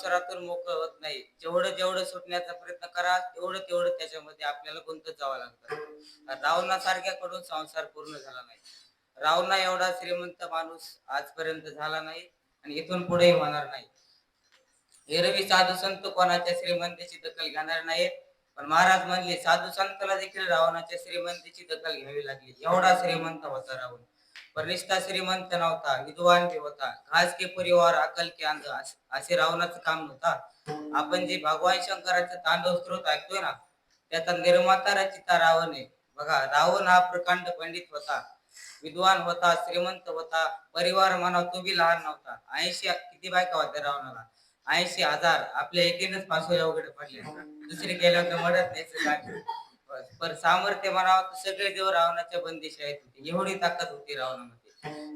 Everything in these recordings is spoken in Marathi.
संसारातून मोकळं होत नाही. जेवढं जेवढं सुटण्याचा प्रयत्न करा तेवढं तेवढं त्याच्यामध्ये आपल्याला गुंतत जावं लागतं. रावणासारख्याकडून संसार पूर्ण झाला नाही. रावणा एवढा श्रीमंत माणूस आजपर्यंत झाला नाही आणि इथून पुढेही होणार नाही. एरवी साधू संत कोणाच्या श्रीमंतीची दखल घेणार नाहीत पण महाराज म्हणले साधू संतला देखील रावणाच्या श्रीमंतीची दखल घ्यावी लागली. एवढा श्रीमंत होता रावण पण श्रीमंत नव्हता विद्वान बी होता। घास के परिवार अकल के अंध असे रावणाचं काम नव्हता आपण जे भगवान शंकराचे तांडव स्त्रोत ऐकतोय ना त्याचा निर्माता रचिता रावण आहे. बघा रावण हा प्रकांड पंडित होता विद्वान होता श्रीमंत होता परिवार म्हणा तो बी लहान नव्हता. ऐंशी किती बायका होत्या रावणाला? ऐंशी हजार. आपल्या एकीनच पासोया वगैरे पडले. दुसरी गेल्यावर तर मदत नाही पर सामर्थ्य म्हणावं तर सगळे देव रावणाच्या बंदिश आहेत होते. एवढी ताकद होती रावणामध्ये.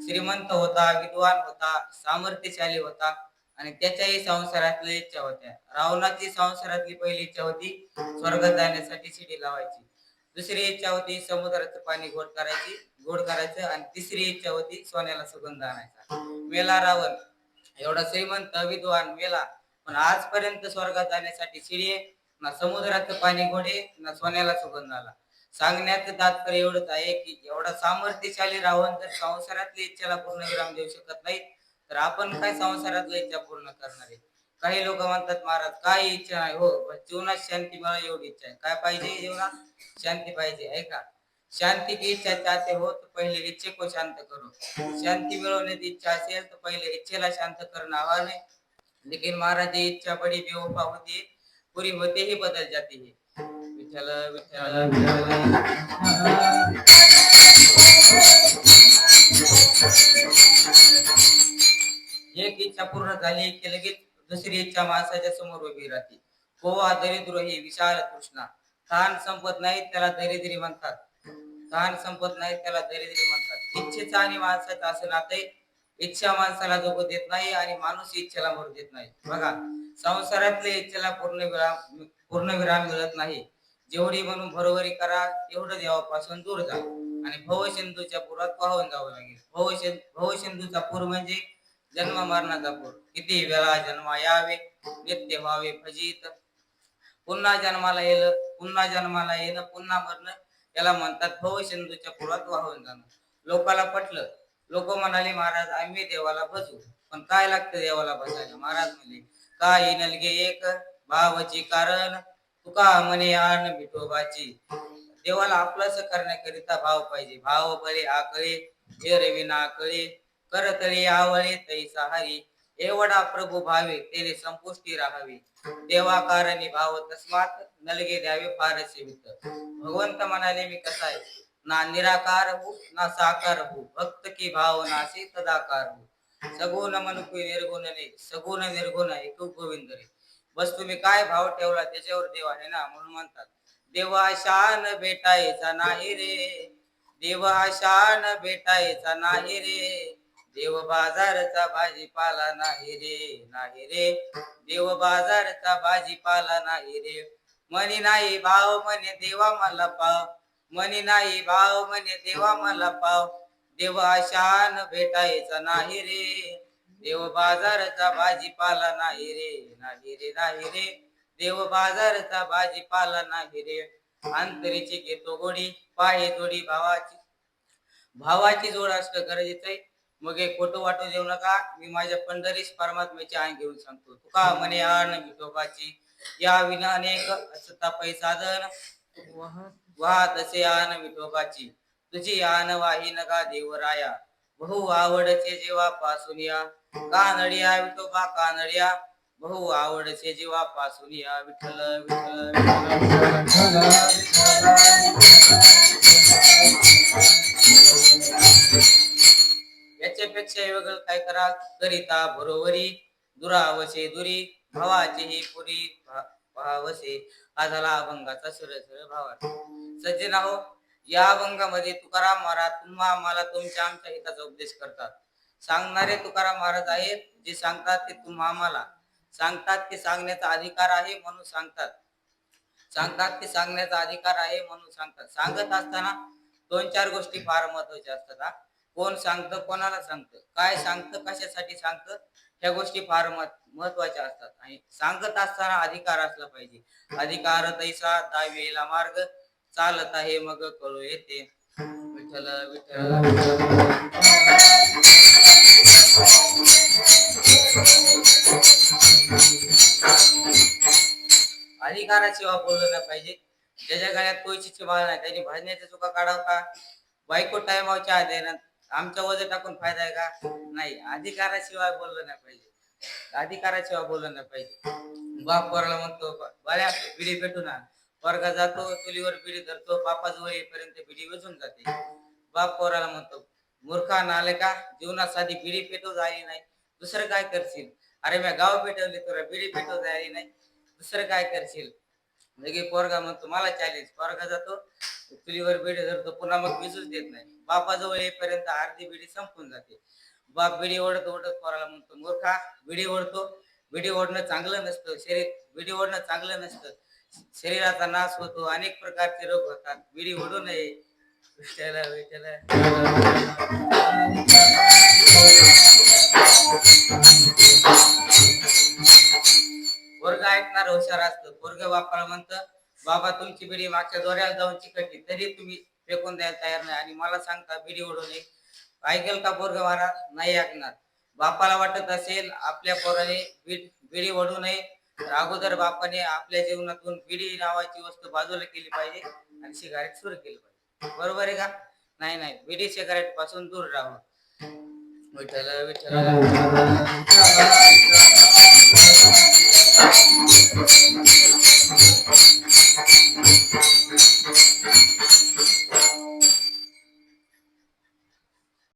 श्रीमंत होता विद्वान होता सामर्थ्यशाली होता आणि त्याच्याही संसारातल्या इच्छा होत्या. रावणाची संसारातली पहिली इच्छा होती स्वर्गात जाण्यासाठी शिडी लावायची. दुसरी इच्छा होती समुद्राचं पाणी गोड करायची गोड करायचं आणि तिसरी इच्छा होती सोन्याला सुगंध आणायचा. मेला रावण. एवढा श्रीमंत विद्वान मेला. पण आजपर्यंत स्वर्गात जाण्यासाठी शिडी ना समुद्राचं पाणी गोडे ना सोन्याला सुगंध आला सांगण्याचं तात्पर्य एवढंच आहे की एवढा सामर्थ्यशाली रावण जर संसारातली इच्छेला पूर्ण विराम देऊ शकत नाही तर आपण काय संसारातल्या इच्छा पूर्ण करणार आहे? काही लोक म्हणतात महाराज काय इच्छा नाही. हो जीवनात शांती मला एवढी इच्छा आहे. काय पाहिजे जीवनात? शांती पाहिजे आहे का? शांती की इच्छा चाहते हो तो पहिले इच्छे को शांत करो. शांती मिळवण्याची इच्छा असेल तर पहिले इच्छेला शांत करणं आव्हान आहे. लेकिन महाराज इच्छा बड़ी बेवफा होती पूरी होते ही बदल जाती है। विठ्ठल विठ्ठल एक इच्छा पूर्ण झाली की लगेच दुसरी इच्छा माणसाच्या समोर उभी राहते. कोवा दरिद्र ही विशाल कृष्णा. ताण संपत नाही त्याला दरिद्री म्हणतात. ताण संपत नाही त्याला दरिद्री म्हणतात. इच्छेचा आणि माणसाचा असं नातं. इच्छा माणसाला जगू देत नाही आणि माणूस इच्छेला मरू देत नाही. बघा संसारातल्या इच्छेला पूर्ण विराम पूर्ण विराम मिळत नाही. जेवढी म्हणून बरोबरी करा तेवढं देवापासून दूर जा. आणि भवसिंधूच्या पुरात पाहून जावं लागेल. भवसिंध भवसिंधूचा पूर म्हणजे जन्म मरणाचा पूर. किती वेळा जन्मा यावे नित्य व्हावे फजित पुन्हा जन्माला येलं पुन्हा जन्माला येणं पुन्हा मरणं याला म्हणतात भवसिंधूच्या पुरात वाहून जाणं. लोकाला पटलं लोक म्हणाले महाराज आम्ही देवाला भजू. पण काय लागतं देवाला भजायला महाराज म्हणले काय नलगे एक भावाची कारण तुका म्हणे आण विठोबाची. देवाला आपलंच करण्याकरिता भाव पाहिजे. भाव बरे आकळे विना कळे. करतळे आवळे तैसा हरी. एवढा प्रभू भावे तेने संपुष्टी राहावी. देवा कारणी भाव तस्मात नलगे द्यावे फारसे भगवंत म्हणाले मी कसा आहे? ना निराकार हो ना साकार हो भक्त की भाव नाशी तदाकार हो सगुण मनुकू निर्गुण नाही सगुण निर्गुण आहे तू गोविंद रे. बस तुम्ही काय भाव ठेवला त्याच्यावर देव आहे ना म्हणून म्हणतात. देवा शान भेटायचा नाही रे. देवा शान भेटायचा नाही रे. देव बाजारचा भाजीपाला नाही रे नाही रे. देव बाजारचा भाजीपाला नाही रे. मनी नाही भाव म्हणे देवा मला पाव. मनी नाही भाव म्हणे देवा मला पाव. देव शान भेटायचा नाही रे. देव बाजारचा भाजीपाला नाही रे नाही रे नाही रे. देव बाजारचा भाजीपाला नाही रे. अंतरीची घेतो गोडी पाहे जोडी भावाची. भावाची जोड असणं गरजेचं आहे. मग हे खोटं वाटू देऊ नका. मी माझ्या पंढरीस परमात्म्याची आण घेऊन सांगतो. तुका म्हणे आण विठोबाची या विना अनेक असता पैसाधन वाहत असे आण विठोबाची तुझी आण वाही नगा देवराया. बहु आवडचे जेवा पासून या. कानडिया विठोबा कानडिया. बहु आवडचे जेवा पासून या. विठ्ठल विठ्ठल विठ्ठल. याच्यापेक्षा वेगळं काय करा? करिता बरोबरी. दुरावसे दुरी. भावाची ही पुरी भावसे हा झाला अभंगाचा सुरसर भावा भावार्थ. सज्जन हो या अभंगामध्ये तुकाराम महाराज तुम्हा आम्हाला तुमच्या आमच्या हिताचा उपदेश करतात. सांगणारे तुकाराम महाराज आहेत जे सांगतात ते तुम्हा आम्हाला. सांगतात ते सांगण्याचा अधिकार आहे म्हणून सांगतात. सांगतात ते सांगण्याचा अधिकार आहे म्हणून सांगतात. सांगत असताना दोन चार गोष्टी फार महत्त्वाच्या असतात कोण सांगतं कोणाला सांगतं? काय सांगतं कशासाठी सांगतं? ह्या गोष्टी फार महत्त्वाच्या असतात. आणि सांगत असताना अधिकार असला पाहिजे. अधिकार तैसा दावेला मार्ग चालत आहे मग कळू येते. विठ्ठल विठ्ठल. अधिकाराशिवाय बोललं नाही पाहिजे. ज्याच्या गळ्यात कोयची माळ नाही त्यांनी भाजण्याच्या चुका काढाव का? बायको टायमावच्या आधी आमच्या वजन टाकून फायदा आहे का? नाही अधिकाराशिवाय बोललं नाही पाहिजे. अधिकाराशिवाय बोललं नाही पाहिजे. बाप पोराला म्हणतो बऱ्या बिडी भेटू ना वर्गा जातो चुलीवर बिडी धरतो बापाजवळ येईपर्यंत पिढी वेचून जाते. बाप पोराला म्हणतो मूर्खा नाले का? जीवनात साधी बिडी पेटव झाली नाही दुसरं काय करशील? अरे मी गाव पेटवली तुला बिडी पेटव झाली नाही दुसरं काय करशील? लगे पोरगा म्हणतो मला चॅलेंज पोरगा जातो चुलीवर बिडी धरतो पुन्हा मग विजूच देत नाही. बापाजवळ येईपर्यंत अर्धी बिडी संपून जाते. बाप बिडी ओढत ओढत पोराला म्हणतो मूर्खा बिडी ओढतो बिडी ओढणं चांगलं नसतं शरीर बिडी ओढणं चांगलं नसतं शरीराचा नाश होतो अनेक प्रकारचे रोग होतात. विडी ओढू नये. विठ्ठल विठ्ठल वर्ग ऐकणार हुशार असतो. वर्ग बापाला म्हणत बाबा तुमची बिडी मागच्या दोऱ्याला जाऊन चिकटली तरी तुम्ही फेकून द्यायला तयार नाही. आणि मला सांगता बिडी ओढू नये. ऐकेल का पोरग महाराज? नाही ऐकणार. बापाला वाटत असेल आपल्या पोराने बिडी ओढू नये. तर अगोदर बापाने आपल्या जीवनातून बिडी नावाची वस्तू बाजूला केली पाहिजे आणि सिगारेट सुरू केली पाहिजे. बरोबर आहे का? नाही नाही. बिडी सिगारेटपासून दूर राहावं विठ्ठल विठ्ठल.